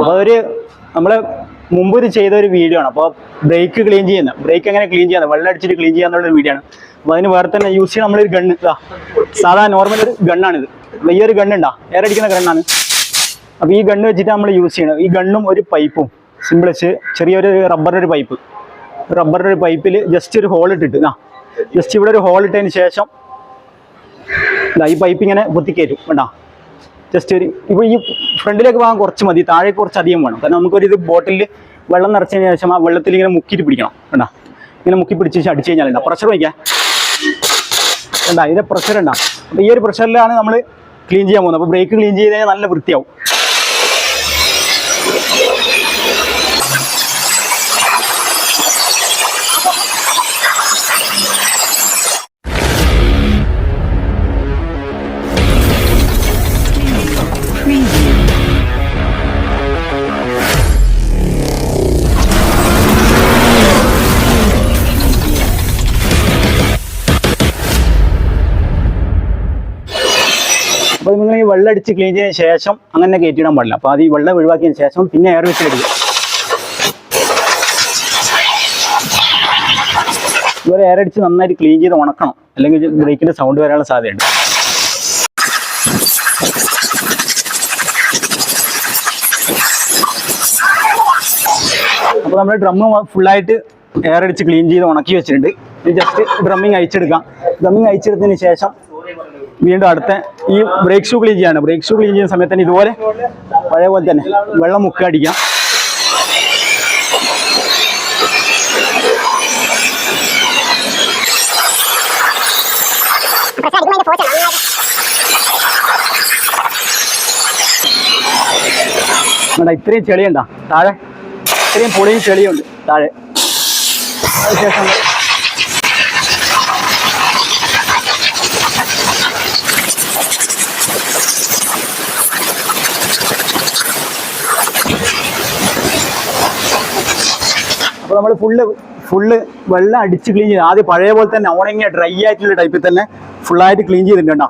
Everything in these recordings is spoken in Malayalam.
അപ്പോൾ ഒരു നമ്മൾ മുമ്പ് ഇത് ചെയ്ത ഒരു വീഡിയോ ആണ്. അപ്പോൾ ബ്രേക്ക് ക്ലീൻ ചെയ്യുന്ന ബ്രേക്ക് എങ്ങനെ ക്ലീൻ ചെയ്യുന്നത് വെള്ളം അടിച്ചിട്ട് ക്ലീൻ ചെയ്യാന്നുള്ള വീഡിയോ ആണ്. അപ്പോൾ അതിന് വേറെ തന്നെ യൂസ് ചെയ്യാൻ നമ്മളൊരു ഗണ്ണ് ഇതാ. സാധാ നോർമൽ ഒരു ഗണ്ണാണിത് വലിയൊരു ഗണ്ണുണ്ടാ എയർ അടിക്കുന്ന ഗണ്ണാണ് അപ്പോൾ ഈ ഗണ്ണ് വെച്ചിട്ട് നമ്മൾ യൂസ് ചെയ്യണം ഈ ഗണ്ണും ഒരു പൈപ്പും സിമ്പിളിച്ച് ചെറിയൊരു റബ്ബറിന്റെ ഒരു പൈപ്പ് റബ്ബറിന്റെ ഒരു പൈപ്പിൽ ജസ്റ്റ് ഒരു ഹോൾ ഇട്ടിട്ട് ആ ജസ്റ്റ് ഇവിടെ ഒരു ഹോൾ ഇട്ടതിന് ശേഷം ഈ പൈപ്പ് ഇങ്ങനെ കുത്തിക്കയറ്റും വേണ്ട ജസ്റ്റ് ഒരു ഇപ്പോൾ ഈ ഫ്രണ്ടിലേക്ക് പോകാൻ കുറച്ച് മതി താഴേക്ക് കുറച്ച് അധികം വേണം. കാരണം നമുക്കൊരു ഇത് ബോട്ടിൽ വെള്ളം നിറച്ചതിന് ശേഷം ആ വെള്ളത്തിൽ ഇങ്ങനെ മുക്കിയിട്ട് പിടിക്കണം വേണ്ട ഇങ്ങനെ മുക്കി പിടിച്ച് അടിച്ചു കഴിഞ്ഞാൽ ഉണ്ടാ പ്രഷർ വയ്ക്കാം വേണ്ട ഇതിന്റെ പ്രഷർ ഉണ്ടാ അപ്പോൾ ഈ ഒരു പ്രഷറിലാണ് നമ്മൾ ക്ലീൻ ചെയ്യാൻ പോകുന്നത്. അപ്പോൾ ബ്രേക്ക് ക്ലീൻ ചെയ്ത് നല്ല വൃത്തിയാവും. അപ്പോൾ നിങ്ങൾ ഈ വെള്ളം അടിച്ച് ക്ലീൻ ചെയ്തതിന് ശേഷം അങ്ങനെ കയറ്റിയിടാൻ പാടില്ല. അപ്പോൾ അത് ഈ വെള്ളം ഒഴിവാക്കിയതിന് ശേഷം പിന്നെ എയർ വെച്ച് വെച്ചിലെടുക്കും ഇതുപോലെ എയർ അടിച്ച് നന്നായിട്ട് ക്ലീൻ ചെയ്ത് ഉണക്കണം. അല്ലെങ്കിൽ ബ്രേക്കിന്റെ സൗണ്ട് വരാനുള്ള സാധ്യതയുണ്ട്. അപ്പോൾ നമ്മൾ ഡ്രമ്മ് ഫുള്ളായിട്ട് എയർ അടിച്ച് ക്ലീൻ ചെയ്ത് ഉണക്കി വെച്ചിട്ടുണ്ട്. ജസ്റ്റ് ഡ്രമ്മിങ് അയച്ചെടുക്കാം ഡ്രമ്മിങ് അയച്ചെടുത്തതിന് ശേഷം വീണ്ടും അടുത്ത ഈ ബ്രേക്ക് ഷൂ ക്ലീൻ ചെയ്യാണ്. ബ്രേക്ക് ഷൂ ക്ലീൻ ചെയ്യുന്ന സമയത്ത് തന്നെ ഇതുപോലെ പഴയ പോലെ തന്നെ വെള്ളം മുക്ക അടിക്കാം. ഇത്രയും ചെളിയുണ്ടാ? താഴെ ഇത്രയും പൊളിയും ചെളിയുണ്ട്. താഴെ. അതിനുശേഷം അപ്പോൾ നമ്മൾ ഫുള്ള് ഫുള്ള് വെള്ളം അടിച്ച് ക്ലീൻ ചെയ്ത് ആദ്യം പഴയ പോലെ തന്നെ ഉണങ്ങിയ ഡ്രൈ ആയിട്ടുള്ള ടൈപ്പിൽ തന്നെ ഫുള്ളായിട്ട് ക്ലീൻ ചെയ്തിട്ടുണ്ട് കേട്ടോ.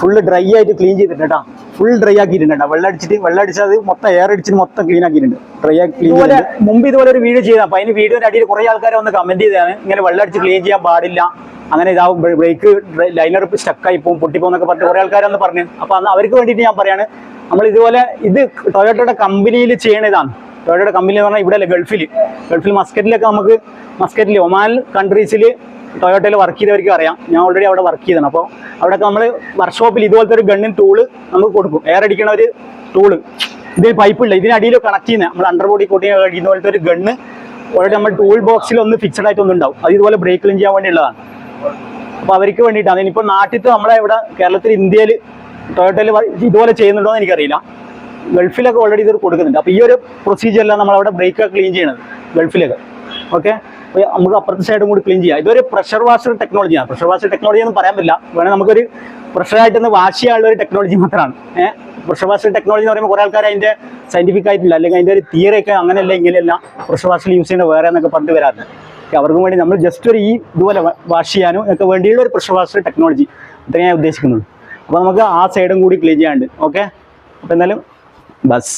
ഫുള്ള് ഡ്രൈ ആയിട്ട് ക്ലീൻ ചെയ്തിട്ടുണ്ട് കേട്ടോ. ഫുൾ ഡ്രൈ ആക്കിയിട്ടുണ്ട് കേട്ടോ. വെള്ളം അടിച്ചിട്ട് വെള്ളം അടിച്ചത് മൊത്തം എയർ അടിച്ചിട്ട് മൊത്തം ക്ലീൻ ആക്കിയിട്ടുണ്ട്. ഡ്രൈ ആക്കി ക്ലീൻ ഇതുപോലെ മുമ്പ് ഇതുപോലെ ഒരു വീഡിയോ ചെയ്താൽ അപ്പോൾ അതിന് വീഡിയോന്റെ അടിയിൽ കുറേ ആൾക്കാരെ ഒന്ന് കമന്റ് ചെയ്തതാണ്. ഇങ്ങനെ വെള്ളം അടിച്ച് ക്ലീൻ ചെയ്യാൻ പാടില്ല. അങ്ങനെ ഇതാവും ബ്രേക്ക് ലൈനർ സ്റ്റക്കായി പോകും പൊട്ടിപ്പോകും എന്നൊക്കെ പറഞ്ഞിട്ട് കുറേ ആൾക്കാരൊന്ന് പറഞ്ഞു. അപ്പോൾ അന്ന് അവർക്ക് വേണ്ടിയിട്ട് ഞാൻ പറയാണ് നമ്മൾ ഇതുപോലെ ഇത് ടൊയോട്ടയുടെ കമ്പനിയിൽ ചെയ്യണ ഇതാണ് ടൊയോട്ടയുടെ കമ്പനി എന്ന് പറഞ്ഞാൽ ഇവിടെ ഗൾഫിൽ ഗൾഫിൽ മസ്കറ്റിലൊക്കെ നമുക്ക് മസ്കറ്റിൽ ഒമാൻ കൺട്രീസിൽ ടൊയോട്ടയിൽ വർക്ക് ചെയ്തവർക്ക് അറിയാം. ഞാൻ ഓൾറെഡി അവിടെ വർക്ക് ചെയ്തതാണ്. അപ്പോൾ അവിടെയൊക്കെ നമ്മൾ വർക്ക്ഷോപ്പിൽ ഇതുപോലത്തെ ഒരു ഗണ്ണിൻ ടൂൾ നമുക്ക് കൊടുക്കും. എയർ അടിക്കണ ഒരു ടൂൾ ഇതിൽ പൈപ്പില്ല ഇതിനടിയിൽ കണക്ട് ചെയ്യുന്ന നമ്മൾ അണ്ടർ ബോഡി കോട്ടി കഴിക്കുന്ന പോലത്തെ ഒരു ഗണ്ണ് ഓൾറെഡി നമ്മൾ ടൂൾ ബോക്സിൽ ഒന്ന് ഫിക്സഡ് ആയിട്ട് ഒന്നുണ്ടാവും. അത് ഇതുപോലെ ബ്രേക്ക് ക്ലീൻ ചെയ്യാൻ വേണ്ടിയുള്ളതാണ്. അപ്പോൾ അവർക്ക് വേണ്ടിയിട്ടാണ്. ഇനിയിപ്പോൾ നാട്ടിൽ നമ്മളെ ഇവിടെ കേരളത്തിൽ ഇന്ത്യയിൽ ടൊയോട്ടയിൽ ഇതുപോലെ ചെയ്യുന്നുണ്ടോ എന്ന് എനിക്കറിയില്ല. ഗൾഫിലൊക്കെ ഓൾറെഡി ഇത് കൊടുക്കുന്നുണ്ട്. അപ്പോൾ ഈ ഒരു പ്രൊസീജിയറിലാണ് നമ്മൾ അവിടെ ബ്രേക്ക് ക്ലീൻ ചെയ്യണത് ഗൾഫിലൊക്കെ. ഓക്കെ നമുക്ക് അപ്പുറത്തെ സൈഡും കൂടി ക്ലീൻ ചെയ്യാം. ഇതൊരു പ്രഷർ വാഷർ ടെക്നോളജിയാണ് പ്രഷർ വാഷർ ടെക്നോളജി എന്ന് പറയാൻ പറ്റില്ല. വേണമെങ്കിൽ നമുക്കൊരു പ്രഷറായിട്ടൊന്ന് വാഷ് ചെയ്യാനുള്ള ഒരു ടെക്നോളജി മാത്രമാണ്. ഏഹ്? പ്രഷർ വാഷർ ടെക്നോളജി എന്ന് പറയുമ്പോൾ കുറേ ആൾക്കാർ അതിന്റെ സയന്റിഫിക് ആയിട്ടില്ല. അല്ലെങ്കിൽ അതിന്റെ ഒരു തിയറി ഒക്കെ അങ്ങനെയല്ല ഇങ്ങനെയല്ല പ്രഷർ വാഷിൽ യൂസ് ചെയ്യുന്ന വേറെ എന്നൊക്കെ പറഞ്ഞിട്ട് വരാറുണ്ട്. അവർക്കും വേണ്ടി നമ്മൾ ജസ്റ്റ് ഒരു ഈ ഇതുപോലെ വാഷ് ചെയ്യാനും ഒക്കെ വേണ്ടിയുള്ള ഒരു പ്രഷർ വാഷർ ടെക്നോളജി ഇത്രയും ഞാൻ ഉദ്ദേശിക്കുന്നുള്ളൂ. അപ്പോൾ നമുക്ക് ആ സൈഡും കൂടി ക്ലീൻ ചെയ്യാണ്ട് ഓക്കെ അപ്പോൾ എന്തായാലും ਬਸ।